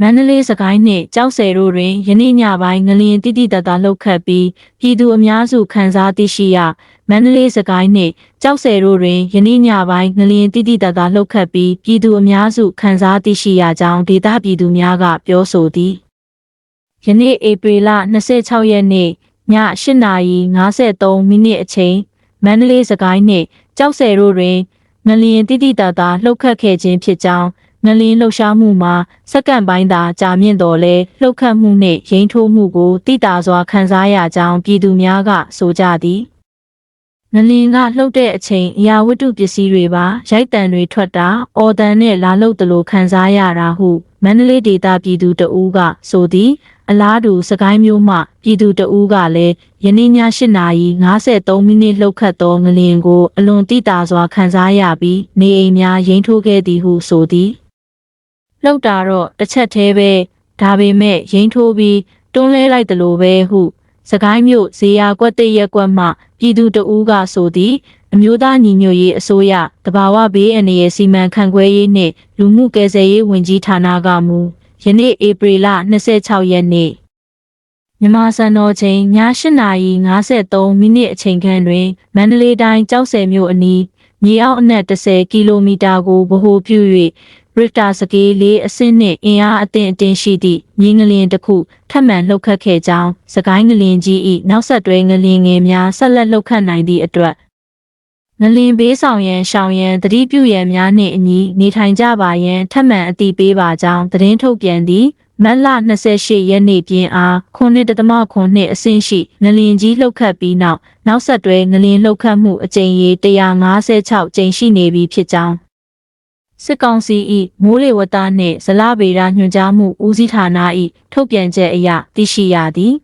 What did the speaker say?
မန္တလေးစကိုင်းနှင့်ကြောက်ဆယ်တို့တွင်ယနေ့ညပိုင်းငလျင်တိတိတတ်တာလှုပ်ခတ်ပြီးပြည်သူအများစုခံစားသိရှိရမန္တလေးစကိုင်းနှင့်ကြောက်ဆယ်တို့တွင်ယနေ့ညပိုင်းငလျင်တိတိတတ်တာလှုပ်ခတ်ပြီးပြည်သူအများစုခံစားသိရှိရကြောင်းဒေသပြည်သူများကပြောဆိုသည်ယနေ့ဧပြီလ26ရက်နေ့ည8:53မိနစ်အချိန်မန္တလေးစကိုင်းနှင့်ကြောက်ဆယ်တို့တွင်ငလျင်တိတိတတ်တာလှုပ်ခတ်ခဲ့ခြင်းဖြစ်ကြောင်း ငလင်းလှုပ်ရှားမှုမှာစက္ကန့်ပိုင်းသာကြာမြင့်တော်လဲလှုပ်ခတ်မှုနှင့်ရိန်းထိုးမှုကိုတိတာစွာခံစားရကြောင်းပြည်သူများကဆိုကြသည်ငလင်းကလှုပ်တဲ့အချိန်အရာဝတ္ထုပစ္စည်းတွေပါရိုက်တံတွေထွက်တာအော်တန်နဲ့လာလှုပ်တလို့ခံစားရတာဟုမန္တလေးဒေသပြည်သူတအူးကဆိုသည်အလားတူစကိုင်းမျိုးမှပြည်သူတအူးကလည်းယနေ့ည8:53မိနစ်လှုပ်ခတ်သောငလင်ကိုအလွန်တိတာစွာခံစားရပြီးနေအိမ်များရိန်းထိုးခဲ့သည်ဟုဆိုသည် လှုပ်တာတော့တစ်ချက်သေးပဲဒါပေမဲ့ရိန်းထိုးပြီးတွန်းလဲလိုက်တယ်လို့ပဲဟု စကိုင်းမြို့ဇေယျကွက်တိရက်ကွက်မှပြည်သူတဦးကဆိုသည်အမျိုးသားညီညွတ်ရေးအစိုးရတဘာဝဘေးအန္တရာယ်စီမံခန့်ခွဲရေးနှင့်လူမှုကယ်ဆယ်ရေးဝန်ကြီးဌာနကမူယနေ့ဧပြီလ26ရက်နေ့မြန်မာစံတော်ချိန်ည8:53မိနစ်အချိန်ခန့်တွင်မန္တလေးတိုင်းကြောက်ဆယ်မြို့အနီးမြေအောက်အနက်10ကီလိုမီတာကိုဗဟိုပြု၍ ရစ်တာစကေးလေးအဆင့်နှင့်အင်အားအသင့်အတင်းရှိသည့်မြင်းငလျင်တစ်ခုထပ်မံလှုပ်ခတ်ခဲ့ကြောင်းစကိုင်းငလျင်ကြီး၏နောက်ဆက်တွဲငလျင်ငယ်များဆက်လက်လှုပ်ခတ်နိုင်သည့်အတွက်ငလျင်ဘေးဆောင်ရန်ရှောင်ရန်တတိပြုရန်များနှင့်အညီနေထိုင်ကြပါရန်ထပ်မံအတည်ပေးပါကြောင်းသတင်းထုတ်ပြန်သည်မတ်လ28ရက်နေ့ပြင်အား9.9နှစ်အဆင့်ရှိငလျင်ကြီးလှုပ်ခတ်ပြီးနောက်နောက်ဆက်တွဲငလျင်လှုပ်ခတ်မှုအကြိမ်ရေ156ကြိမ်ရှိနေပြီဖြစ်ကြောင်း စစ်ကောင်စီ၏မိုးလေဝသနှင့်ဇလဗေဒညွှန်ကြားမှုဦးစီးဌာန၏ထုတ်ပြန်ချက်အရသိရှိရသည်